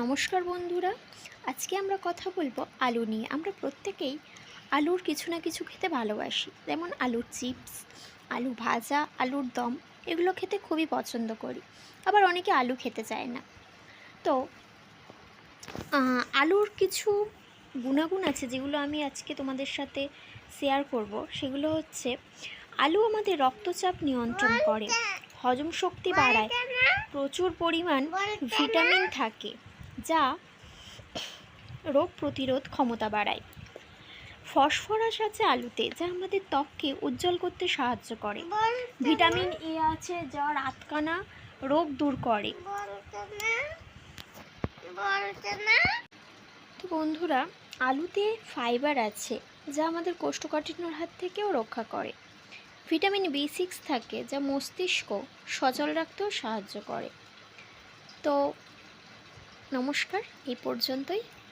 নমস্কার বন্ধুরা। আজকে আমরা কথা বলব আলু নিয়ে। আমরা প্রত্যেকেই আলুর কিছু না কিছু খেতে ভালোবাসি। যেমন আলুর চিপস, আলু ভাজা, আলুর দম, এগুলো খেতে খুবই পছন্দ করি। আবার অনেকে আলু খেতে চায় না। তো আলুর কিছু গুণাগুণ আছে যেগুলো আমি আজকে তোমাদের সাথে শেয়ার করব। সেগুলো হচ্ছে, আলু আমাদের রক্তচাপ নিয়ন্ত্রণ করে, হজম শক্তি বাড়ায়, প্রচুর পরিমাণ ভিটামিন থাকে। যা রোগ প্রতিরোধ ক্ষমতা বাড়ায়। ফসফরাস আছে আলুতে, যা আমাদের ত্বককে উজ্জ্বল করতে সাহায্য করে। ভিটামিন এ আছে, যা রাতকানা রোগ দূর করে। তো বন্ধুরা, আলুতে ফাইবার আছে, যা আমাদের কোষ্ঠকাঠিন্যর হাত থেকেও রক্ষা করে। ভিটামিন বি সিক্স থাকে, যা মস্তিষ্ক সচল রাখতেও সাহায্য করে। তো নমস্কার এই পর্যন্তই।